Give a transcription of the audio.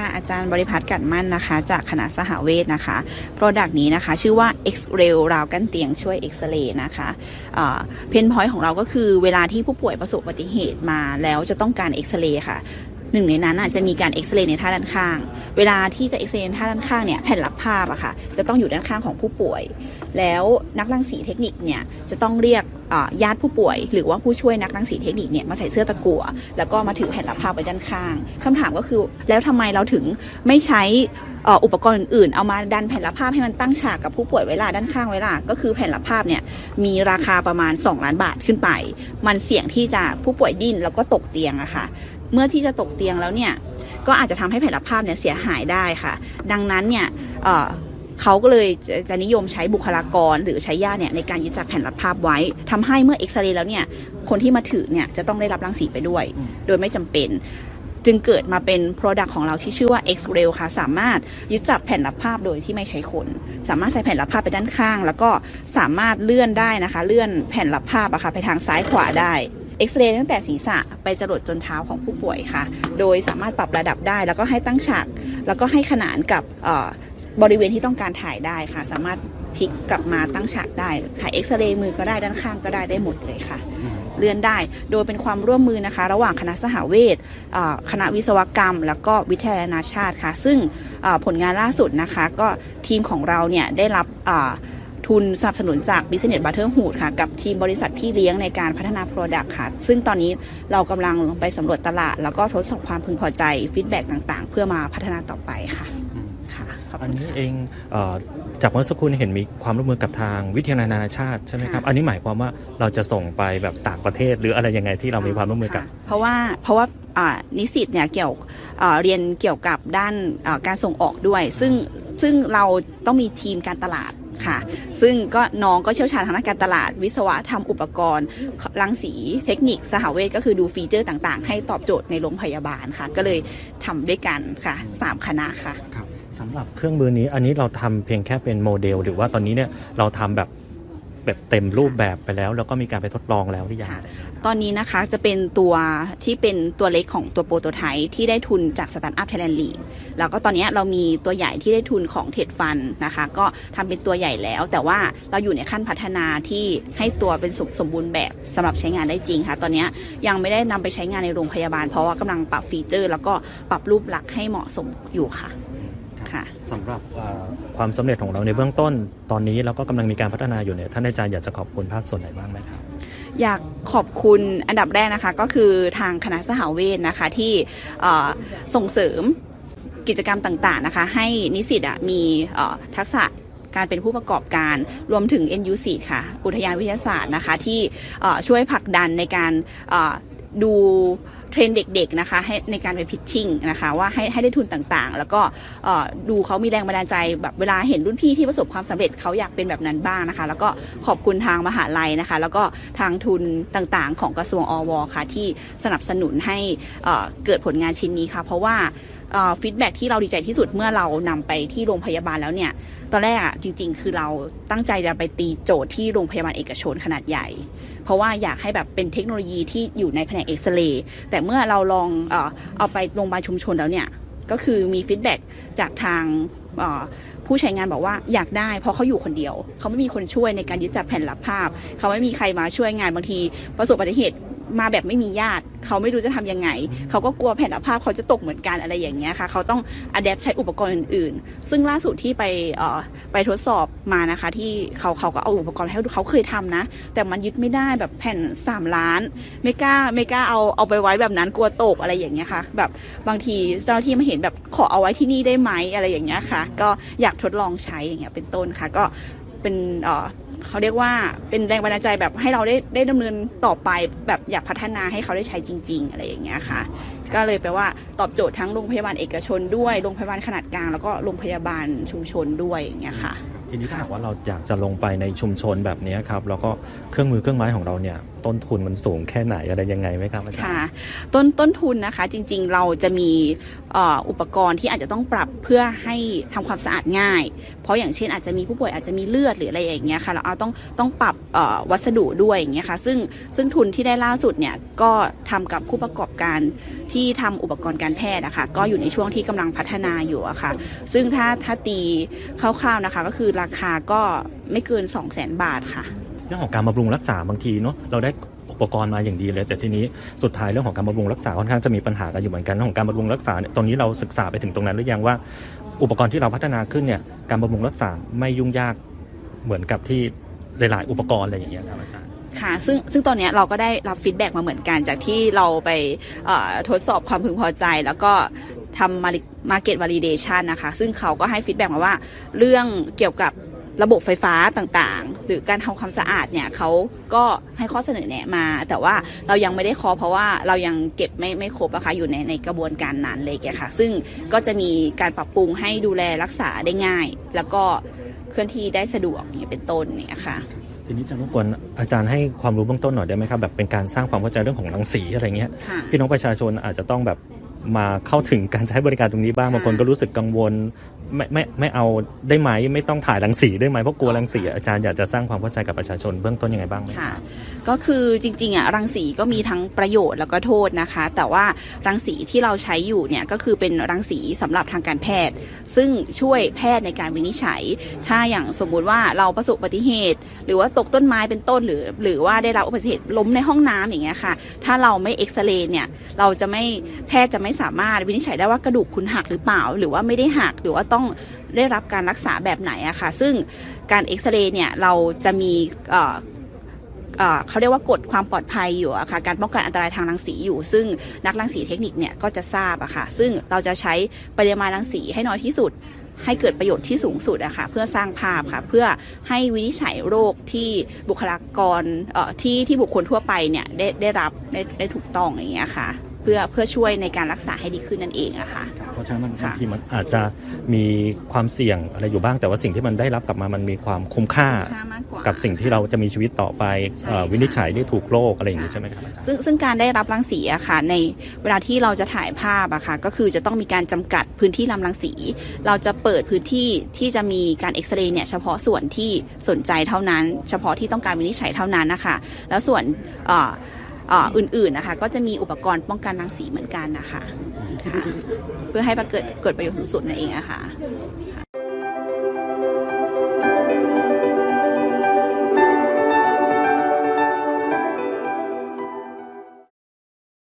ค่ะ อาจารย์บริพัตรกัดมั่นนะคะ จากคณะสหเวชนะคะ โปรดักต์นี้นะคะ ชื่อว่า X-Ray ราวกั้นเตียงช่วยเอ็กซเรย์นะคะเพนพอยต์ของเราก็คือเวลาที่ผู้ป่วยประสบอุบัติเหตุมาแล้วจะต้องการเอ็กซเรย์ค่ะ หนึ่งในนั้นอาจจะมีการเอ็กซเรย์ในท่าด้านข้าง เวลาที่จะเอ็กซเรย์ในท่าด้านข้างเนี่ยแผ่นรับภาพอะค่ะจะต้องอยู่ด้านข้างของผู้ป่วย แล้วนักรังสีเทคนิคเนี่ยจะต้องเรียกญาติผู้ป่วย หรือว่าผู้ช่วยนักรังสีเทคนิคเนี่ยมาใส่เสื้อตะกั่วแล้วก็มาถือแผ่นรับภาพไว้ด้านข้างคำถามก็คือแล้วทำไมเราถึงไม่ใช้เอ่ออุปกรณ์อื่นๆเอามาดันแผ่นรับภาพให้มันตั้งฉากกับผู้ป่วยไว้ล่ะด้านข้างไว้ล่ะก็คือแผ่นรับภาพเนี่ยมีราคาประมาณ 2 ล้านบาทขึ้นไป มันเสี่ยงที่จะผู้ป่วยดิ้นแล้วก็ตกเตียงอะค่ะ เมื่อที่จะตกเตียงแล้วเนี่ยก็อาจจะทำให้แผ่นรับภาพเนี่ยเสียหายได้ค่ะ ดังนั้นเนี่ยเอ่อเขาก็เลยจะจะนิยมใช้บุคลากรหรือใช้ญาติเนี่ยในการยึดจับแผ่นรับภาพไว้ทำให้เมื่อเอ็กซเรย์แล้วเนี่ยคนที่มาถือเนี่ยจะต้องได้รับรังสีไปด้วยอืมโดยไม่จำเป็น จึงเกิดมาเป็น Product ของเราที่ชื่อว่า X-Ray ค่ะ สามารถยึดจับแผ่นรับภาพโดยที่ไม่ใช้คน สามารถใส่แผ่นรับภาพไปด้านข้าง แล้วก็สามารถเลื่อนได้นะคะ เลื่อนแผ่นรับภาพอะค่ะไปทางซ้ายขวาได้ เอ็กซเรย์ตั้งแต่ศีรษะไปจรดจนเท้าของผู้ป่วยค่ะ โดยสามารถปรับระดับได้ แล้วก็ให้ตั้งฉาก แล้วก็ให้ขนานกับบริเวณที่ต้องการถ่ายได้ค่ะ สามารถพลิกกลับมาตั้งฉากได้ ถ่ายเอ็กซเรย์มือก็ได้ด้านข้างก็ได้ได้หมดเลยค่ะ เลื่อนได้ โดยเป็นความร่วมมือนะคะ ระหว่างคณะสหเวชคณะวิศวกรรม แล้วก็วิทยาลัยนาชาติค่ะ ซึ่งผลงานล่าสุดนะคะ ก็ทีมของเราเนี่ยได้รับ ทุนสนับสนุนจาก Business Brotherhood ค่ะ กับทีมบริษัทพี่เลี้ยงในการพัฒนา Product ค่ะ ซึ่งตอนนี้เรากำลังไปสำรวจตลาด แล้วก็ทดสอบความพึงพอใจฟีดแบ็กต่างๆ เพื่อมาพัฒนาต่อไปค่ะอืมค่ะขอบอัคุนณนี้ค่ะ เองเอ่อจากเมื่อสักครู่นี้เห็นมีความร่วมมือกับทางวิทยาลัยนานาชาติใช่ไหมครับ ค่ะ อันนี้หมายความว่าเราจะส่งไปแบบต่างประเทศ หรืออะไรยังไงที่เรามีความร่วมมือกับ ค่ะเพราะว่าเพราะว่าอ่านิสิตเนี่ยเกี่ยวอ่าเรียนเกี่ยวกับด้านอ่าการส่งออกด้วย ซึ่งซึ่งเราต้องมีทีมการตลาด ค่ะ ซึ่งก็น้องก็เชี่ยวชาญทางด้านการตลาดวิศวะทำอุปกรณ์รังสีเทคนิคสหเวชก็คือดูฟีเจอร์ต่างๆ ให้ตอบโจทย์ในโรงพยาบาลค่ะ ก็เลยทำด้วยกันค่ะสามคณะค่ะ ครับสำหรับเครื่องมือนี้อันนี้เราทำเพียงแค่เป็นโมเดล หรือว่าตอนนี้เนี่ยเราทำแบบ แบบเต็มรูปแบบไปแล้ว แล้วก็มีการไปทดลองแล้วหรือยัง ตอนนี้นะคะจะเป็นตัวที่เป็นตัวเล็กของตัวโปรโตไทป์ที่ได้ทุนจากสตาร์ทอัพไทยแลนด์ลีแล้วก็ตอนนี้เรามีตัวใหญ่ที่ได้ทุนของเท็ดฟันนะคะ ก็ทำเป็นตัวใหญ่แล้ว แต่ว่าเราอยู่ในขั้นพัฒนาที่ให้ตัวเป็นสมสมบูรณ์แบบสำหรับใช้งานได้จริงค่ะ ตอนนี้ยังไม่ได้นำไปใช้งานในโรงพยาบาล เพราะว่ากำลังปรับฟีเจอร์ แล้วก็ปรับรูปลักษณ์ให้เหมาะสมอยู่ค่ะ ค่ะสำหรับเอ่อความสำเร็จของเราในเบื้องต้นตอนนี้เราก็กำลังมีการพัฒนาอยู่เนี่ยท่านอาจารย์อยากจะขอบคุณภาคส่วนไหนบ้างไหมครับอยากขอบคุณอันดับแรกนะคะก็คือทางคณะสหเวชนะคะที่เอ่อส่งเสริมกิจกรรมต่างๆนะคะให้นิสิตอะมีเอ่อทักษะการเป็นผู้ประกอบการรวมถึง NUC ค่ะ อุทยานวิทยาศาสตร์นะคะที่เอ่อช่วยผลักดันในการเอ่อดู เทรนเด็กๆนะคะให้ในการไปพิชชิ่งนะคะว่าให้ให้ได้ทุนต่างๆ แล้วก็ดูเขามีแรงบันดาลใจแบบเวลาเห็นรุ่นพี่ที่ประสบความสำเร็จเขาอยากเป็นแบบนั้นบ้างนะคะ แล้วก็ขอบคุณทางมหาลัยนะคะ แล้วก็ทางทุนต่างๆ ของกระทรวงอวค่ะที่สนับสนุนให้เกิดผลงานชิ้นนี้ค่ะ เพราะว่าฟีดแบ็ที่เราดีใจที่สุดเมื่อเรานำไปที่โรงพยาบาลแล้วเนี่ย ตอนแรกอะจริง ๆ คือเราตั้งใจจะไปตีโจทย์ที่โรงพยาบาลเอกชนขนาดใหญ่ เพราะว่าอยากให้แบบเป็นเทคโนโลยีที่อยู่ในแผนกเอ็กซเรย์แต่เมื่อเราลองเอาไปโรงพยาบาลชุมชนแล้วเนี่ยก็คือมีฟีดแบ็จากทางผู้ใช้งานบอกว่าอยากได้เพราะเขาอยู่คนเดียว เขาไม่มีคนช่วยในการยึดจับแผ่นรับภาพ เขาไม่มีใครมาช่วยงานบางที ประสบอุบัติเหตุ มาแบบไม่มีญาติ เขาไม่รู้จะทำยังไง เขาก็กลัวแผ่นภาพเขาจะตกเหมือนกันอะไรอย่างเงี้ยค่ะ เขาต้องอัดแอปใช้อุปกรณ์อื่น ๆ ซึ่งล่าสุดที่ไปเอ่อไปทดสอบมานะคะ ที่เขาเขาก็เอาอุปกรณ์ให้ดูเขาเคยทำนะ แต่มันยึดไม่ได้แบบแผ่น 3 ล้าน ไม่กล้าไม่กล้าเอาเอาไปไว้แบบนั้นกลัวตกอะไรอย่างเงี้ยค่ะ แบบบางทีเจ้าหน้าที่มาเห็นแบบขอเอาไว้ที่นี่ได้ไหมอะไรอย่างเงี้ยค่ะ ก็อยากทดลองใช้อย่างเงี้ยเป็นต้นค่ะ ก็ เป็นเขาเรียกว่าเป็นแรงบันดาลใจแบบให้เราได้ได้ดำเนินต่อไปแบบอยากพัฒนาให้เขาได้ใช้จริง ๆ อะไรอย่างเงี้ยค่ะ ก็เลยแปลว่าตอบโจทย์ทั้งโรงพยาบาลเอกชนด้วยโรงพยาบาลขนาดกลางแล้วก็โรงพยาบาลชุมชนด้วยอย่างเงี้ยค่ะทีนี้ถ้าหากว่าเราอยากจะลงไปในชุมชนแบบนี้ครับแล้วก็เครื่องมือเครื่องไม้ของเราเนี่ยต้นทุนมันสูงแค่ไหนอะไรยังไงไหมครับอาจารย์ค่ะต้นต้นทุนนะคะจริงๆเราจะมีอ,อุปกรณ์ที่อาจจะต้องปรับเพื่อให้ทำความสะอาดง่าย เพราะอย่างเช่นอาจจะมีผู้ป่วยอาจจะมีเลือดหรืออะไรอย่างเงี้ยค่ะเราเอาต้องต้องปรับวัสดุด้วยอย่างเงี้ยค่ะซึ่งซึ่งทุนที่ได้ล่าสุดเนี่ยก็ทำกับผู้ประกอบการที่ทำอุปกรณ์การแพทย์นะคะก็อยู่ในช่วงที่กำลังพัฒนาอยู่อะค่ะซึ่งถ้าถ้าตีคร่าวๆนะคะก็คือราคาก็ไม่เกิน 2 0 0 0 0 0 บาทค่ะ รื่องของการบำรุงรักษาบางทีเนาะเราได้อุปกรณ์มาอย่างดีเลย แต่ทีนี้สุดท้ายเรื่องของการบำรุงรักษาค่อนข้างจะมีปัญหากันอยู่เหมือนกันเรื่องของการบำรุงรักษาเนี่ยตอนนี้เราศึกษาไปถึงตรงนั้นหรือยังว่า อุปกรณ์ที่เราพัฒนาขึ้นเนี่ยการบำรุงรักษาไม่ยุ่งยากเหมือนกับที่หลาย ๆ อุปกรณ์อะไรอย่างเงี้ยครับอาจารย์ค่ะซึ่งซึ่งตอนเนี้ยเราก็ได้รับฟีดแบ็กมาเหมือนกันจากที่เราไปทดสอบความพึงพอใจ แล้วก็ทำมาร์เก็ตว l ลิเดชันนะคะ ซึ่งเขาก็ให้ฟีดแบ็กมาว่าเรื่องเกี่ยวกับ ระบบไฟฟ้าต่างๆ หรือการทำความสะอาดเนี่ยเขาก็ให้ข้อเสนอแนะมา แต่ว่าเรายังไม่ได้คอเพราะว่าเรายังเก็บไม่ไม่ครบอะคะอยู่ในในกระบวนการนั้นเลยแกค่ะ ซึ่งก็จะมีการปรับปรุงให้ดูแลรักษาได้ง่าย แล้วก็เคลื่อนที่ได้สะดวกอย่างเงี้ยเป็นต้นเนี่ยค่ะทีนี้จะรบกวนอาจารย์ให้ความรู้เบื้องต้นหน่อยได้ไหมครับแบบเป็นการสร้างความเข้าใจเรื่องของรังสีอะไรเงี้ยค่ะพี่น้องประชาชนอาจจะต้องแบบมาเข้าถึงการใช้บริการตรงนี้บ้างค่ะบางคนก็รู้สึกกังวล ไม่ไม่ไม่เอาได้ไหมไม่ต้องถ่ายรังสีได้ไหมเพราะกลัวรังสีอาจารย์อยากจะสร้างความเข้าใจกับประชาชนเบื้องต้นยังไงบ้างไหมค่ะ ก็คือจริงๆอะรังสีก็มีทั้งประโยชน์แล้วก็โทษนะคะ แต่ว่ารังสีที่เราใช้อยู่เนี่ยก็คือเป็นรังสีสำหรับทางการแพทย์ ซึ่งช่วยแพทย์ในการวินิจฉัย ถ้าอย่างสมมุติว่าเราประสบอุบัติเหตุ หรือว่าตกต้นไม้เป็นต้นหรือ หรือว่าได้รับอุบัติเหตุล้มในห้องน้ำอย่างเงี้ยค่ะ ถ้าเราไม่เอ็กซเรย์เนี่ยเราจะไม่แพทย์จะไม่สามารถวินิจฉัยได้ว่ากระดูกคุณหักหรือเปล่า หรือว่าไม่ได้หักหรือว่าต้องได้รับการรักษาแบบไหนอะค่ะ ซึ่งการเอ็กซเรย์เนี่ยเราจะมีเขาเรียกว่ากฎความปลอดภัยอยู่อะค่ะการป้องกันอันตรายทางรังสีอยู่ ซึ่งนักรังสีเทคนิคเนี่ยก็จะทราบอะค่ะ ซึ่งเราจะใช้ปริมาณรังสีให้น้อยที่สุด ให้เกิดประโยชน์ที่สูงสุดอะค่ะเพื่อสร้างภาพค่ะเพื่อให้วินิจฉัยโรคที่บุคลากรที่ที่บุคคลทั่วไปเนี่ยได้ได้รับได้ได้ถูกต้องอย่างเงี้ยค่ะ เพื่อเพื่อช่วยในการรักษาให้ดีขึ้นนั่นเองอะค่ะ เพราะฉะนั้นมันค่ะบางทีมันอาจจะมีความเสี่ยงอะไรอยู่บ้างแต่ว่าสิ่งที่มันได้รับกลับมามันมีความคุ้มค่าค่ามากกว่ากับสิ่งที่เราจะมีชีวิตต่อไปใช่เอ่อค่ะวินิจฉัยได้ถูกโรคอะไรอย่างนี้ใช่ไหมครับอาจารย์ซึ่งซึ่งการได้รับรังสีอะค่ะในเวลาที่เราจะถ่ายภาพอะค่ะก็คือจะต้องมีการจำกัดพื้นที่ลำรังสี เราจะเปิดพื้นที่ที่จะมีการเอ็กซเรย์เนี่ยเฉพาะส่วนที่สนใจเท่านั้น เฉพาะที่ต้องการวินิจฉัยเท่านั้นนะคะแล้วส่วนเอื่นๆนะคะก็จะมีอุปกรณ์ป้องกันรังสีเหมือนกันนะคะคะเพื่อให้ประเกิดเกิดประโยชน์สูงสุดนั่นเองนะคะ